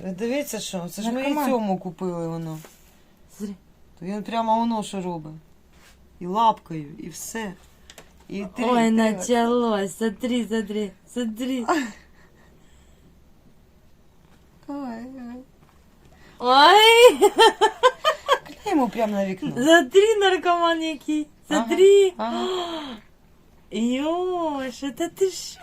Ви Дивіться, що? Це ж ми і Наркоман. цьому купили воно. Зрі. То він прямо воно що робить. І лапкою, і все. І три, Ой, три. началось. Смотри, смотри, смотри. Ой, ой. Ой, Кидай йому прямо на вікно. смотри, наркоман який. Смотри. Ага. Ёж, это ты что?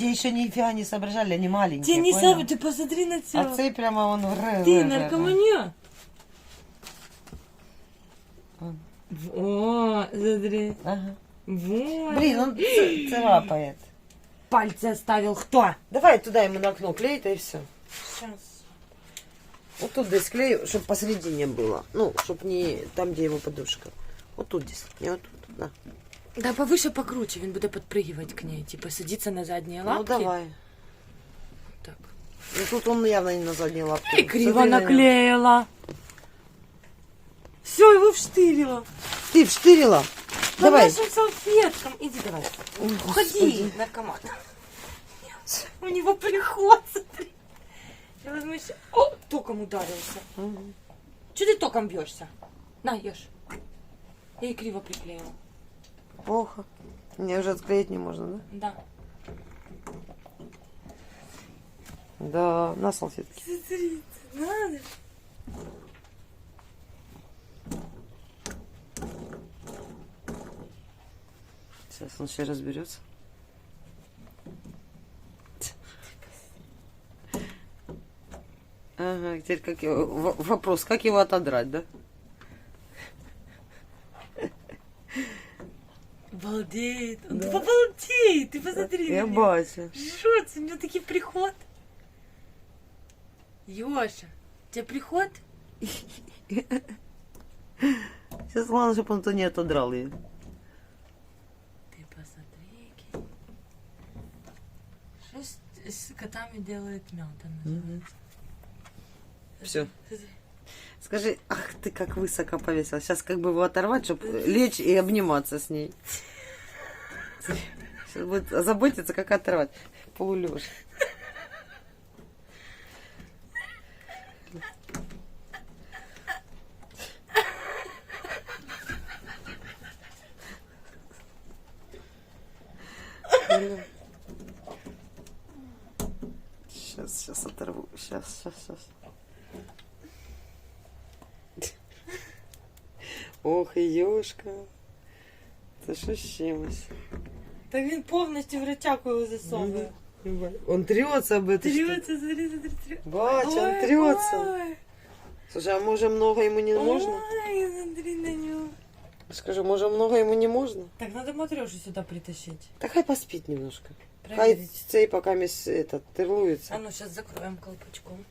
Ті ще ніфіга не соображали, вони маленькі. Ты не понял? сам, ты посмотри на А тебя. цей прямо воно ре, Ты ре, ре, ре. наркоманья. М. О, смотри. Ага. Вот. Блін, он ц- царапает. Пальцы оставил кто? Давай туди йому на окно клей, та і все. Сейчас. Вот тут десь клею, чтобы посередине было. Ну, чтобы не там, где его подушка. Вот тут здесь, не вот тут. Да. Да повыше покруче, він буде підпригивать к ней, типа садиться на задние лапки. Ну давай. Так. Ну тут он явно не на задние лапки. И криво на наклеила. Все, его вштырила. Ты вштырила? По Давай. нашим салфеткам. Иди давай. Ой, Уходи, наркоман. У него приход, смотри. Я еще. О, током ударился. Мгм. Че ты током бьешься? На, ешь. Я ей криво приклеила. Плохо. Мне уже отклеить не можно, да? Да. Да, на салфетке. Смотрите, надо. Сейчас он еще разберется. Ага, теперь как его, вопрос, как его отодрать, да? Обалдеет. Он Да. обалдеет. Ты посмотри. Я на бачу. Жжется, у него такой приход. Ёша, у тебя приход? Сейчас главное, чтобы он то не отодрал ее. Ты посмотри. Что с, с котами делает мед, она называется. Все. Скажи, ах ты как высоко повесил. Сейчас как бы его оторвать, чтобы лечь и обниматься с ней. Сейчас будет заботиться, как оторвать. Полулеж. Сейчас, сейчас оторву. Сейчас, сейчас, сейчас. Ох, і юшка. Це що з чимось? Так він повністю в ротяку його засовує. Он трется об это. что? Трется, смотри, смотри, трется. Бач, он трется. Ой, Слушай, а може много ему не можно? Ой, смотри на нього. Скажи, може много ему не можно? Так, надо Матрёшу сюда притащить. Да хай поспит немножко. Хай Проверить. цей пока мисс этот А терлуется. ну, сейчас закроем колпачком.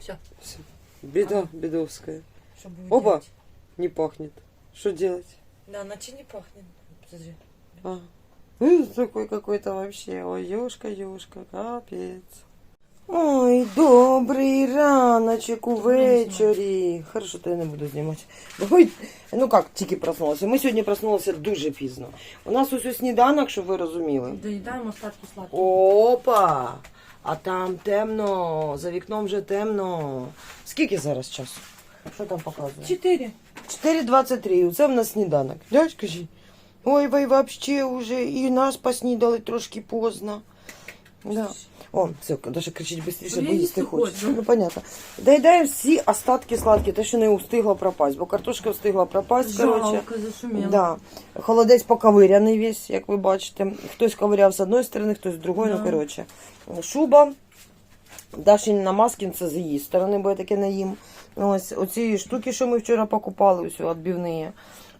Все, Всё. Беда бедовская. чтобы Оба. Не пахнет. Что делать? Да, иначе не пахнет. Смотри. А. Э, Такой какой-то вообще. Ой, ёшка, ёшка, капец. Ой, добрий раночок увечері. Хорошо, то я не буду знімати. Бо ой, ну як, тільки проснулася. Ми сьогодні проснулися дуже пізно. У нас ось сніданок, щоб ви розуміли. Доедаем остатки сладких. Опа! А там темно, за вікном вже темно. Скільки зараз часу? Що там показує? Четыре. 4.23, це в нас сніданок. Да, скажи? Ой, ви вообще уже і нас поснідали трошки поздно. Да. О, все, Даша кричить швидше, бо їсти їсти Ну, понятно. Доїдаємо всі остатки сладкі, те, що не встигла пропасть, бо картошка встигла пропасть, коротше. Да. Холодець поковиряний весь, як ви бачите. Хтось ковиряв з одної сторони, хтось з другої, Да. ну коротше. Шуба. Дашин Намаскін, це з її сторони, бо я таке не їм. Ось оці штуки, що ми вчора покупали, ось відбивні.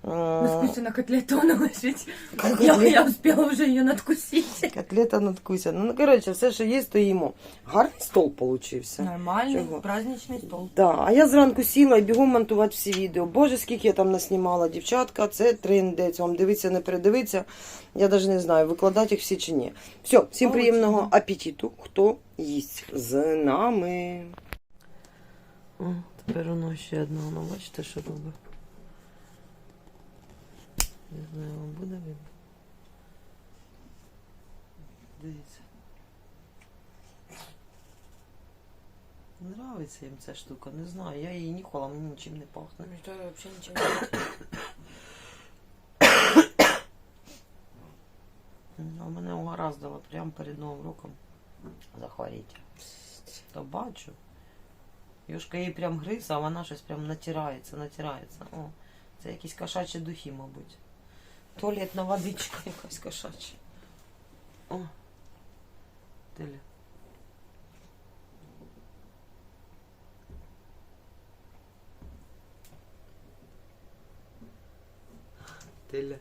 Искусственно котлету наложить. Как Я, я успела уже ее надкусить. Котлета надкуся. Ну, коротше, все, що є, то їмо. Гарний стол получився. Нормальный Чего? праздничный стол. Да, а я зранку сіла і бігом монтувати всі відео. Боже, скільки я там наснімала, дівчатка, це триндець. Вам дивиться, не передивиться. Я навіть не знаю, викладати їх всі чи ні. Все, всім приємного апетиту, хто їсть з нами. О, ще одне, воно бачите, що робить. Не знаю, вам буде видно. Дивіться. Нравиться їм ця штука, не знаю. Я її нюхала, мені нічим не пахне. Мне тоже вообще ничего не А мене угораздило прямо перед Новим роком захворіти. То бачу. Юшка її прям гриз, а вона щось прям натирається, натирається. О, це якісь кошачі духи, мабуть. Туалетна водичка якась кошача. О. Теля. Теля.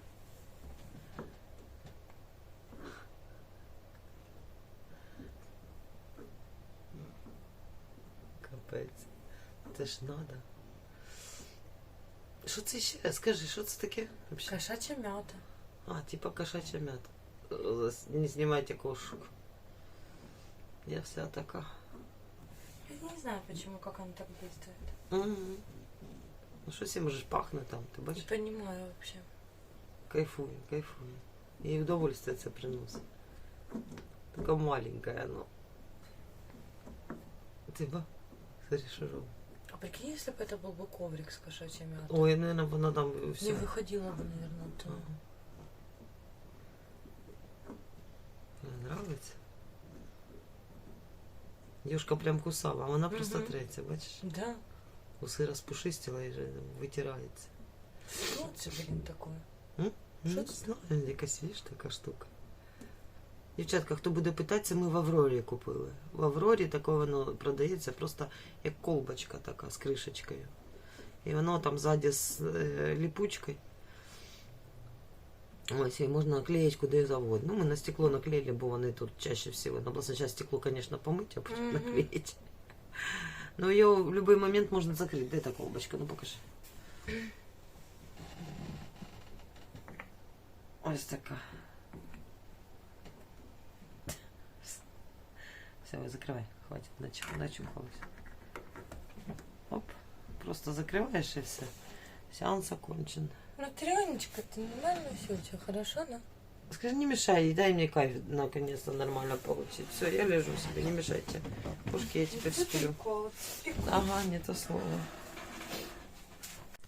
Це ж надо. Що це ще? Скажи, що це таке? Вообще? Кошачья мята. А, типа кошачья мята. Э, Не снимайте кошек. Я вся така. Я не знаю, почему, как она так действует. Мгм. Ну що всім же ж пахне там, ти Не бачиш? понимаю вообще. Кайфує, кайфує. Їй удовольствие це приносить. Така маленькая, ну. Ти ба? Смотри, що робить. А прикинь, если бы это был бы коврик с кошачьей мятой. Ой, наверное, вона там Не все. выходила бы, наверное, оттуда. Мне нравится. Девушка прям кусала, а вона просто Мгм. треться, бачиш? Да. Уси розпушистила і вже витирається. Что это, блин, такое? Ну, Що не це? знаю, якась віж така штука. Дівчатка, хто буде питати, це ми в Аврорі купили. В Аврорі таке воно продається просто як колбочка така з кришечкою. І воно там ззаді з е, ліпучкою. Ось, і можна наклеїть куди завгодно. Ну, ми на стекло наклеїли, бо вони тут чаще всего. Надо было сначала стекло, конечно, помыть, а потом Мгм. наклеить. Но ее в любой момент можно закрыть. Дай так колбочка, ну покажи. Ось така. Все, закривай, хватит, нач- начухалась. Оп, просто закрываешь и все. Сеанс окончен. Ну, Тренечка, ты нормально все у тебя хорошо, да? Скажи, не мешай, дай мне кайф наконец-то нормально получить. Все, я лежу себе, не мешайте. Пушки, я теперь сплю. Ага, не то слово.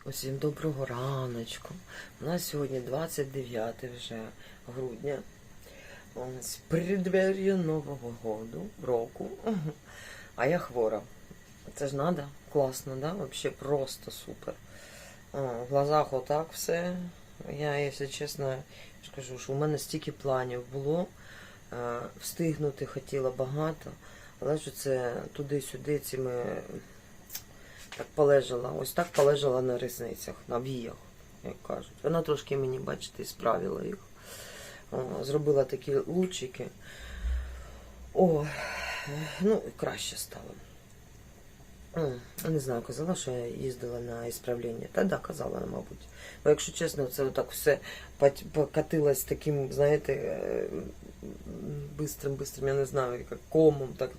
Усім доброго раночку. У нас сьогодні 29 вже грудня. Ось преддвер'я Нового году, року. А я хвора. Це ж надо? Класно, да? Вообще просто супер. В глазах отак все. Я, якщо чесно, я ж кажу, що у мене стільки планів було. Встигнути хотіла багато, але ж це туди-сюди цими так полежала. Ось так полежала на ресницях, на віях, як кажуть. Вона трошки мені, бачите, справила їх. О, зробила такі лучики. О, ну, краще стало. Не знаю, казала, що я їздила на ісправлення. Та да, казала, мабуть. Бо якщо чесно, це отак все покатилось таким, знаєте, е, бистрим, бистрим, я не знаю, як комом, так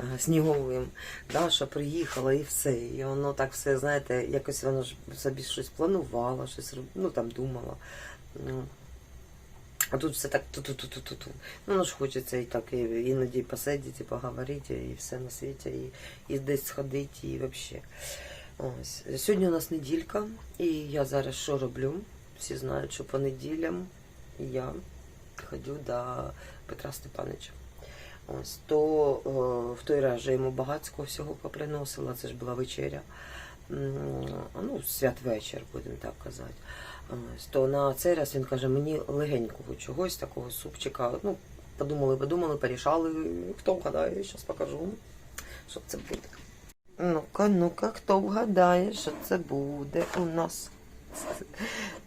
е, сніговим. Даша приїхала і все. І воно так все, знаєте, якось воно ж собі щось планувала, щось ну там думала. А тут все так ту-ту-ту-ту-ту. Ну, ну ж хочеться і так і іноді посидіти, поговорити, і все на світі, і, і десь сходити, і взагалі. Ось. Сьогодні у нас неділька, і я зараз що роблю? Всі знають, що по неділям я ходю до Петра Степановича. Ось, то о, в той раз же йому багатського всього поприносила, це ж була вечеря. Ну, святвечір, будемо так казати. Ось, то на цей раз він каже, мені легенького чогось, такого супчика. Ну, подумали, подумали, порішали. Хто вгадає, зараз покажу, що це буде. Ну-ка, ну-ка, хто вгадає, що це буде у нас?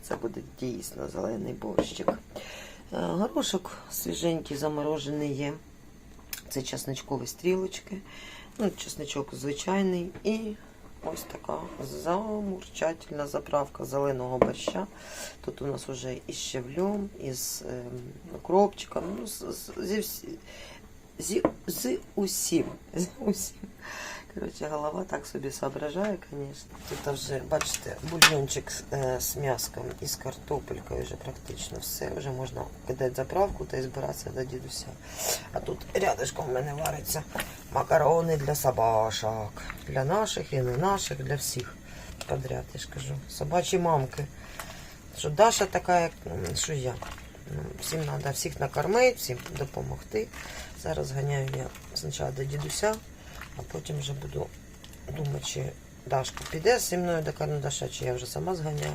Це, буде дійсно зелений борщик. Е, Горошок свіженький, заморожений є. Це чесничкові стрілочки. Ну, чесничок звичайний. І ось така замурчательна заправка зеленого борща. Тут у нас вже із щавлем, із ем, укропчиком, ну, з, з, з, з, з усім. З усім. Коротше, голова так собі соображає, звісно. Тут вже, бачите, бульйончик з, е, з м'яском і з картопелькою вже практично все. Вже можна кидати заправку та й збиратися до дідуся. А тут рядышком в мене вариться макарони для собашок. Для наших і не наших, для всіх подряд, я ж кажу. Собачі мамки. Що Даша така, як що я. Ну, Всім треба всіх накормити, всім допомогти. Зараз ганяю я спочатку до дідуся, а потім вже буду думати, чи Дашка піде зі мною до Карнадаша, чи я вже сама зганяю.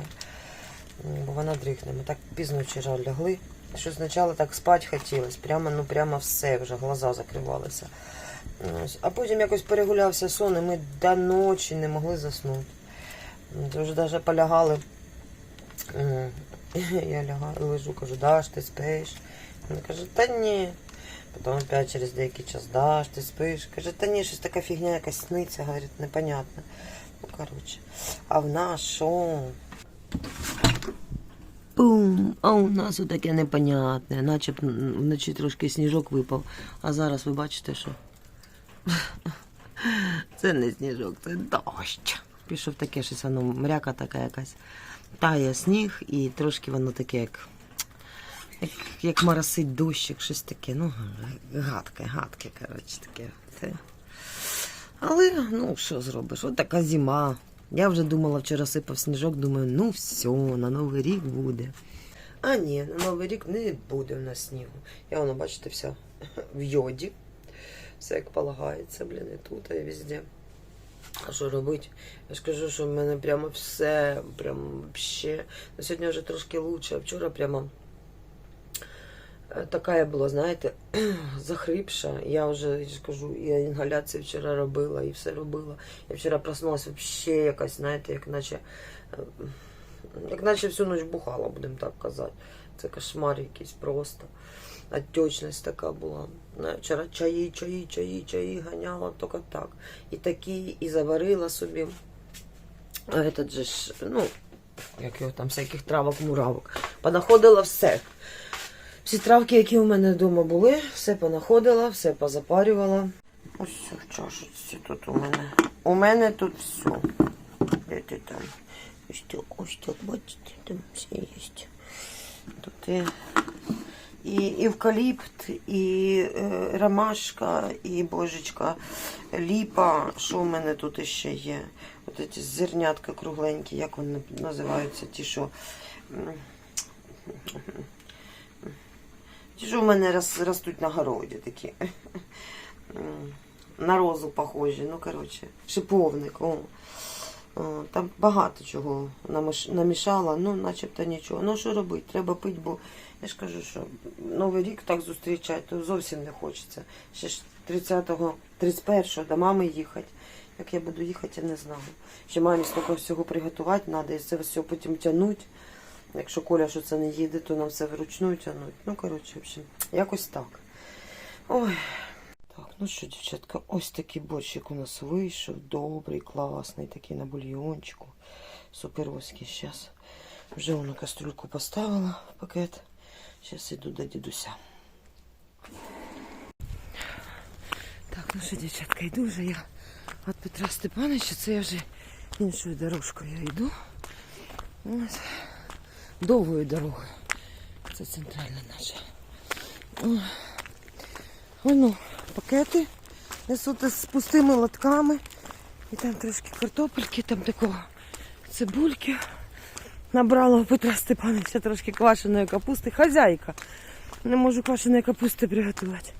Бо вона дрихне. Ми так пізно вчора лягли. Що спочатку так спати хотілося. Прямо, ну прямо все, вже глаза закривалися. А потім якось перегулявся сон, і ми до ночі не могли заснути. Вже навіть полягали. Я лягаю, лежу, кажу, Даш, ти спиш? Він каже, та ні. Потім опять через деякий час, Даш, ти спиш? Каже, та ні, щось така фігня якась сниться, говорить, непонятно. Ну, коротше. А в нас що? Бум! А у нас таке непонятне, наче б вночі трошки сніжок випав, а зараз ви бачите, що це не сніжок, це дощ. Пішов таке щось, воно мряка така якась. Тає сніг і трошки воно таке, як, як, як моросить дощик, щось таке. Ну, гадке, гадке, коротше, таке. Це. Але, ну, що зробиш? От така зима. Я вже думала, вчора сипав сніжок, думаю, ну все, на Новий рік буде. А ні, на Новий рік не буде в нас снігу. Я воно, бачите, вся в йоді. Все як полагається, блін, і тут, і везде. А що робити? Я ж кажу, що в мене прямо все, прямо вообще. Сьогодні вже трошки лучше, а вчора прямо така я була, знаєте, захрипша. Я вже я ж я інгаляції вчора робила і все робила. Я вчора проснулася вообще якась, знаєте, як наче, е, як наче всю ніч бухала, будемо так казати. Це кошмар якийсь просто. Отечність така була. Знаю, Вчора чаї, чаї, чаї, чаї ганяла, тільки так. І такі, і заварила собі. А этот же ну, як його там, всяких травок, муравок. Понаходила все. Всі травки, які у мене вдома були, все понаходила, все позапарювала. Ось в чашечці тут у мене. У мене тут все. Де ти там? Ось так, ось так, бачите, там все є. Тут і, і евкаліпт, і е, ромашка, і божечка, ліпа. Що в мене тут ще є? От ці зернятка кругленькі, як вони називаються, ті, що. Ті, що в мене рос- ростуть на городі такі. На розу похожі. Ну, коротше, шиповник. О. Там багато чого наміш- намішала, ну, начебто нічого. Ну, що робити? Треба пити, бо я ж кажу, що Новий рік так зустрічати, то зовсім не хочеться. Ще ж 30-го, 31-го до мами їхати. Як я буду їхати, я не знаю. Ще мамі стільки всього приготувати треба, і це все потім тягнути. Якщо Коля що це не їде, то нам все вручну тягнуть. Ну, коротше, в общем, якось так. Ой. Так, ну що, дівчатка, ось такий борщик у нас вийшов. Добрий, класний, такий на бульйончику. Суперовський. Зараз вже воно кастрюльку поставила в пакет. Зараз іду до дідуся. Так, ну що, дівчатка, йду вже я від Петра Степановича. Це я вже іншою дорожкою йду. Ось. Довгою дорогою. Це центральна наша. Ой, ну, пакети несуть з пустими лотками. І там трошки картопельки, там такого цибульки. Набрала у Петра Степановича трошки квашеної капусти. Хазяйка. Не можу квашеної капусти приготувати.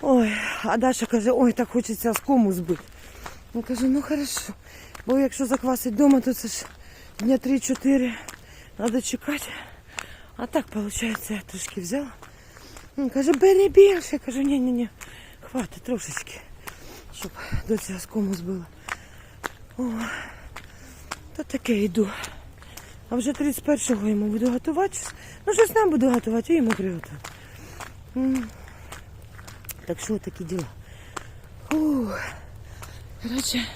Ой, а Даша каже, ой, так хочеться скому збити. Я кажу, ну хорошо. Бо якщо заквасить вдома, то це ж дня 3-4 треба чекати. А так, виходить, я трошки взяла. Він каже, бери більше. Я кажу, ні-ні-ні, хватить трошечки, щоб до цього скому збила. О, то таке йду. А вже 31-го йому буду готувати. Ну, щось нам буду готувати, і йому приготую. Так що такі діла. Ух. Коротше.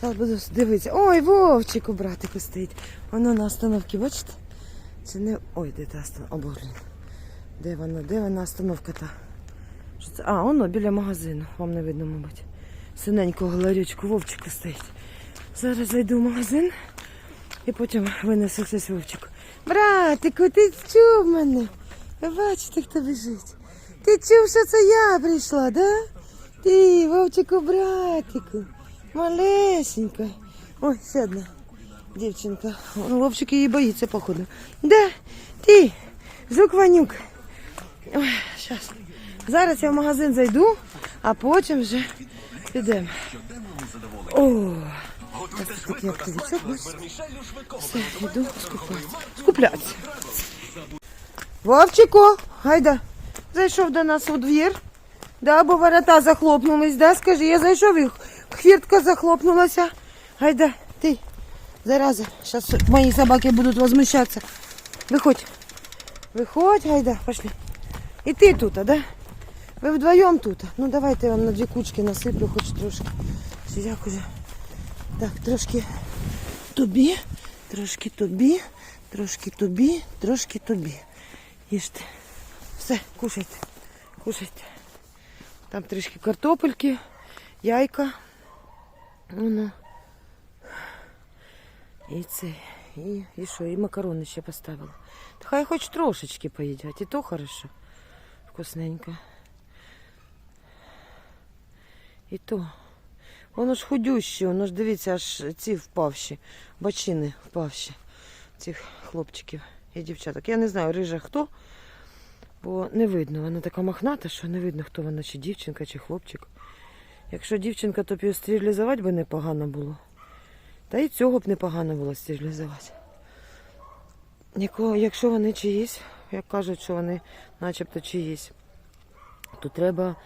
Зараз буду дивитися. Ой, Вовчик у братику стоїть. Воно на остановці, бачите? Це не. Ой, де та остановка? О, блін. Де вона? Де вона остановка та? Що це? А, воно біля магазину. Вам не видно, мабуть. Синенького ларючку Вовчика стоїть. Зараз зайду в магазин і потім винесу щось Вовчику. Братику, ти чув мене? Бачите, хто біжить? Ти чув, що це я прийшла, да? Ти, Вовчику, братику, малесенька. Ой, ще дівчинка. О, Вовчик її боїться, походу. Де? Ти, жук Ванюк. Ой, щас. Зараз я в магазин зайду, а потім вже підемо. О, активічок. Все, йду скупляться. Вовчику, гайда, зайшов до нас у двір. Да, бо ворота захлопнулись, да? Скажи, я зайшов і хвіртка захлопнулася. Гайда, ти, зараза, зараз мої собаки будуть возмущатися. Виходь. Виходь, гайда, пошли. І ти тут, а, да? Ви вдвоєм тут. Ну давайте я вам на дві кучки насиплю хоч трошки. Як? Так, трошки тобі, трошки тобі, трошки тобі, трошки тобі. Їжте. Все, кушайте. Кушайте. Там трішки картопельки, яйка. Ну. І це. І, і що, і макарони ще поставила. Та Хай хоч трошечки поїдять, і то хорошо. Вкусненько. І то. Воно ж худюще, воно ж дивіться, аж ці впавші, бачини впавші цих хлопчиків і дівчаток. Я не знаю, рижа хто, бо не видно. Вона така мохната, що не видно, хто вона, чи дівчинка, чи хлопчик. Якщо дівчинка, то б стерилізувати би непогано було. Та і цього б непогано було стерилізувати. Якщо вони чиїсь, як кажуть, що вони начебто чиїсь, то треба,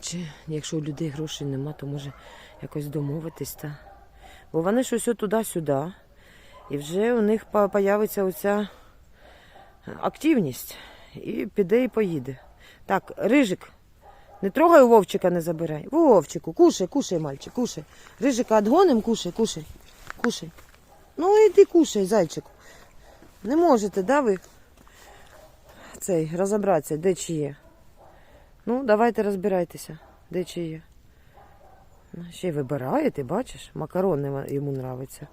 чи якщо у людей грошей нема, то може якось домовитись. Та. Бо вони щось туди-сюди. І вже у них появиться оця активність. І піде і поїде. Так, рижик, не трогай Вовчика, не забирай. Вовчику, кушай, кушай, мальчик, кушай. Рижика отгоним, кушай, кушай, кушай. Ну іди кушай, зайчику. Не можете, да, ви цей, розібратися, де чи є. Ну, давайте розбирайтеся, де чи є. Ну, Ще й вибираєте, бачиш? Макарони йому нравиться.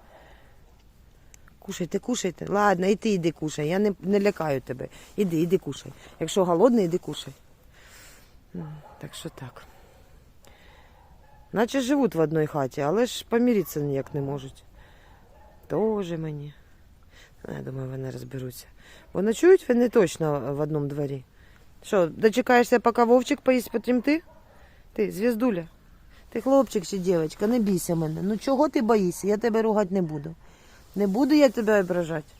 Кушайте, кушайте. Ладно, і ти йди кушай. Я не, не лякаю тебе. Іди, іди кушай. Якщо голодний, іди кушай. Так що так. Наче живуть в одній хаті, але ж поміритися ніяк не можуть. Тоже мені. Ну, Я думаю, вони розберуться. Бо ночують вони точно в одному дворі. Що, дочекаєшся, поки Вовчик поїсть, потім ти? Ти, звіздуля. Ти хлопчик чи дівчинка, не бійся мене. Ну чого ти боїшся? Я тебе ругати не буду. Не буду я тебе ображати.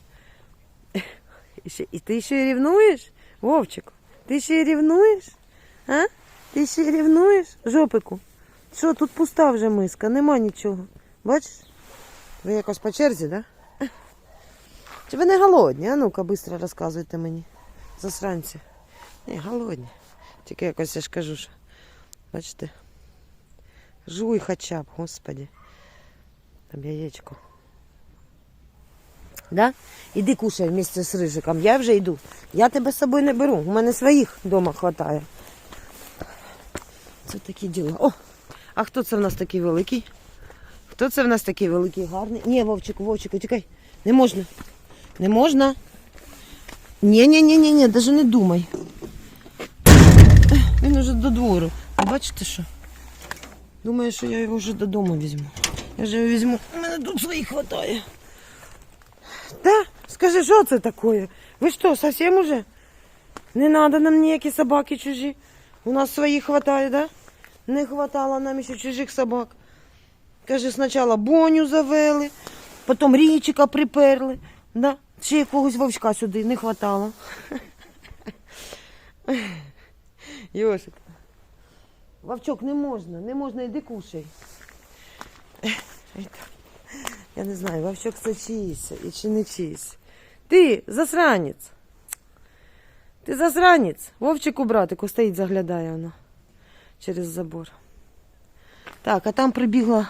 І, ти ще рівнуєш, Вовчику? Ти ще рівнуєш? А? Ти ще рівнуєш? Жопику. Що, тут пуста вже миска, нема нічого. Бачиш? Ви якось по черзі? Да? Чи ви не голодні? А ну-ка, швидко розказуйте мені. Засранці. Ні, голодні. Тільки якось я ж кажу, що. Бачите? Жуй хоча б, господі. Там яєчко. Да? Іди кушай вместе з рижиком. Я вже йду. Я тебе з собою не беру. У мене своїх вдома хватає. Це такі діла. О! А хто це в нас такий великий? Хто це в нас такий великий, гарний? Ні, Вовчику, Вовчику, тікай. Не можна. Не можна. Ні, ні, ні, ні, ні, навіть не думай. Він уже до двору. Бачите що? Думаю, що я його вже додому візьму. Я ж його візьму. У мене тут своїх хватає. Да? Скажи, що це таке? Ви що, совсем уже? Не надо нам ніякі собаки чужі. У нас своїх хватає, да? Не хватало нам ще чужих собак. Каже, спочатку Боню завели, потім річика приперли. Да? Ще якогось вовчка сюди не хватало. Йошик. Вовчок, не можна, не можна, йди кушай. Я не знаю, Вовчок це чиїсь і чи не чиїсь. Ти засранець. Ти засранець. Вовчику, братику, стоїть, заглядає вона через забор. Так, а там прибігла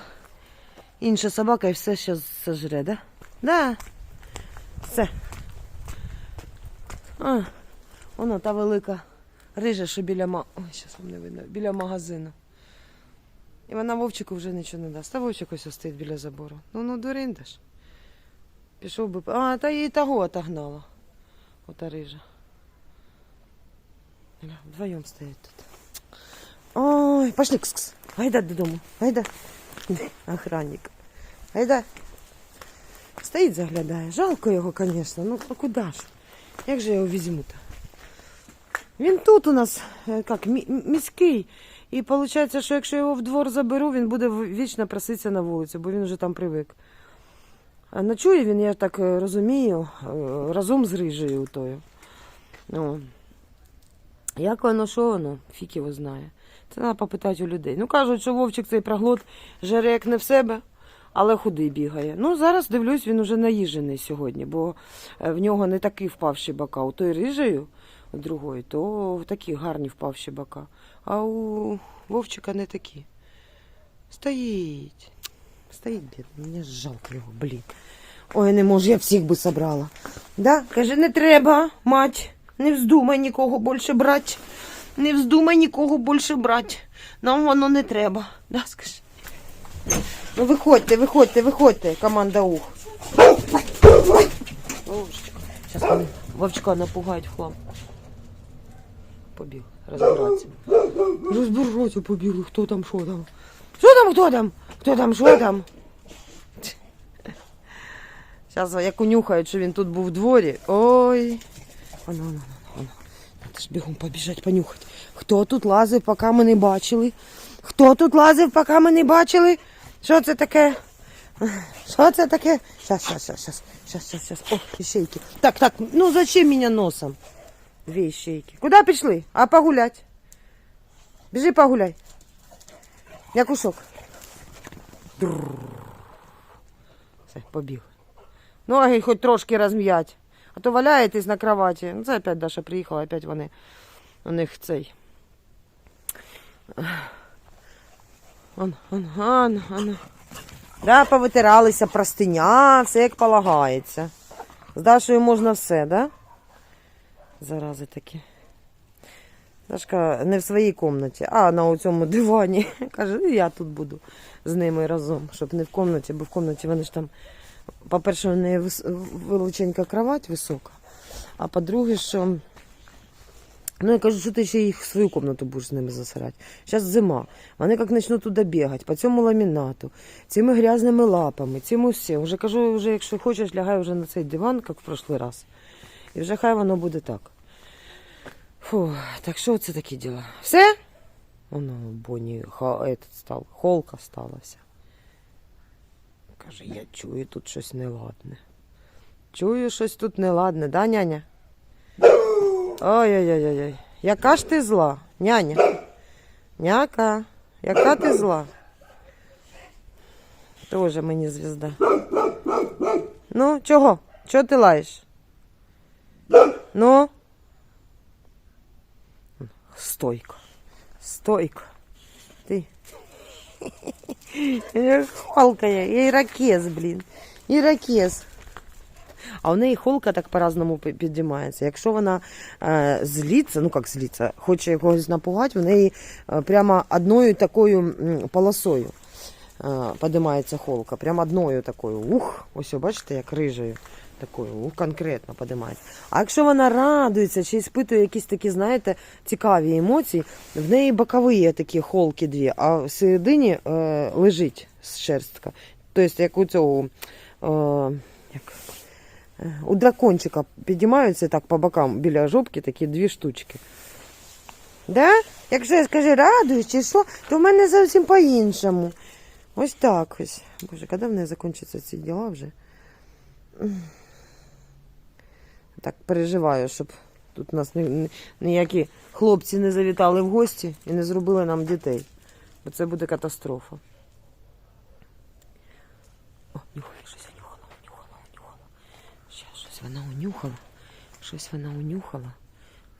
інша собака і все ще сожре, да? Да. Все. А, воно та велика Рижа, що біля ма... Ой, зараз вам видно. Біля магазину. І вона Вовчику вже нічого не дасть. Та Вовчик ось стоїть біля забору. Ну, ну, дуріндаш. Пішов би. А, та її того отогнала. Ота рижа. Гля, Вдвоєм стоять тут. Ой, пошли, кс-кс. Гайда додому. Гайда. Охранник. Гайда. Стоїть, заглядає. Жалко його, звісно. Ну, а куди ж? Як же я його візьму-то? Він тут у нас е, як, міський. І виходить, що якщо його в двор заберу, він буде вічно проситися на вулицю, бо він вже там привик. А ночує він, я так е, розумію, е, разом з рижею тою. Ну, як воно, що воно, фік його знає. Це треба попитати у людей. Ну, кажуть, що Вовчик цей проглот жере як не в себе, але худий бігає. Ну, зараз дивлюсь, він уже наїжений сьогодні, бо е, в нього не такий впавші бока. У той рижею, у другої, то такі гарні впавші бока. А у Вовчика не такі. Стоїть. Стоїть, бідний. Мені жалко його, блін. Ой, не можу, я всіх би собрала. Да? Каже, не треба, мать. Не вздумай нікого більше брати. Не вздумай нікого більше брати. Нам воно не треба. Да, скажи. Ну виходьте, виходьте, виходьте, команда ух. Зараз Вовчка напугають в хлам. Побіг розбиратися. Розбиратися побігли, хто там, що там. Що там, хто там? Хто там, що там? Зараз як унюхають, що він тут був в дворі. Ой. Воно, воно, воно. Треба ж бігом побіжать, понюхати. Хто тут лазив, поки ми не бачили? Хто тут лазив, поки ми не бачили? Що це таке? Що це таке? Щас, щас, щас, щас, щас, щас, щас. О, ищейки. Так, так, ну зачем меня носом? Две ищейки. Куда пішли? А погулять? Біжи погуляй. Якушок. Друрр. Все, побіг. Ноги хоч трошки розм'ять. А то валяєтесь на кроваті. Ну, це опять Даша приїхала, опять вони. У них цей. Он, он, он, он. Да, повитиралися, простиня, все як полагається. З Дашою можна все, да? Зарази такі. Дашка не в своїй кімнаті, а на цьому дивані. Каже, «Ну, я тут буду з ними разом, щоб не в кімнаті, бо в кімнаті вони ж там, по-перше, у неї величенька кровать висока, а по-друге, що. Ну, я кажу, що ти ще їх в свою кімнату будеш з ними засирати. Зараз зима. Вони як почнуть туди бігати, по цьому ламінату, цими грязними лапами, цим усім. Вже кажу, вже, якщо хочеш, лягай вже на цей диван, як в прошлий раз. І вже хай воно буде так. Фу, так що це такі діла? Все? Воно, Бонні, ха, став, холка сталася. Каже, я чую тут щось неладне. Чую щось тут неладне, да, няня? Ой-ой-ой-ой. Яка ж ти зла, няня? Няка, яка ти зла? Тоже мені звізда. Ну, чого? Чого ти лаєш? Ну? Стойко. Стойко. Ти. Холка я, іракез, блін. Іракез. А у неї холка так по-разному підіймається. Якщо вона е, зліться, ну як зліться, хоче когось напугати, в неї е, прямо одною такою полосою е, підіймається холка. Прямо одною такою. Ух, ось бачите, як рижею. Такою, ух, конкретно підіймається. А якщо вона радується чи іспитує якісь такі, знаєте, цікаві емоції, в неї бокові такі холки дві, а всередині е, лежить шерстка. Тобто, як у цього. Е, як, Е, у дракончика підіймаються так по бокам біля жопки такі дві штучки. Да? Якщо я скажу радуюсь чи що, то в мене зовсім по-іншому. Ось так ось. Боже, коли в неї закінчаться ці діла вже? Так переживаю, щоб тут нас ні- ні- ніякі хлопці не завітали в гості і не зробили нам дітей. Бо це буде катастрофа. О, нюхає, щось унюхала, унюхала, унюхала. Ще щось вона унюхала. Щось вона унюхала.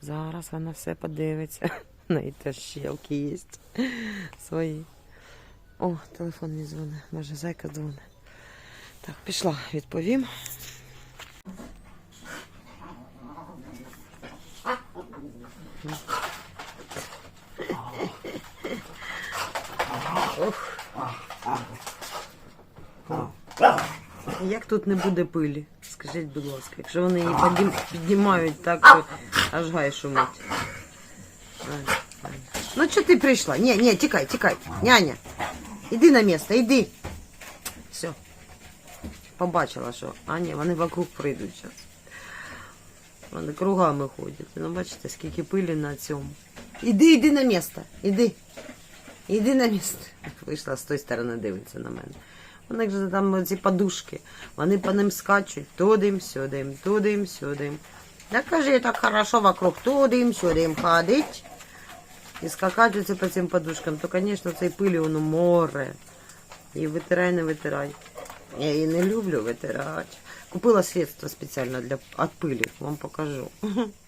Зараз вона все подивиться. Неї теж щелки є свої. О, телефон мені дзвонить. Може, зайка дзвонить. Так, пішла, відповім. Як тут не буде пилі? Скажіть, будь ласка, якщо вони її піднім- піднімають так, то аж гай шумить. Ну що ти прийшла? Ні, ні, тікай, тікай. Няня. Іди на місце, іди. Все. Побачила, що. А, ні, вони вокруг прийдуть зараз. Вони кругами ходять. Ну, бачите, скільки пилі на цьому. Іди, іди на місце. Іди. Іди на місце. Вийшла з тої сторони, дивиться на мене. Вони ж там ці подушки. Вони по ним скачуть тудим, сюдим, тудим, сюдим. Да кажи, так хорошо вокруг тудим, сюдим ходить. І скакати по цим подушкам, то, звісно, цей пилі воно море. І витирай, не витирай. Я її не люблю витирати. Купила средство специально для от пыли. вам покажу.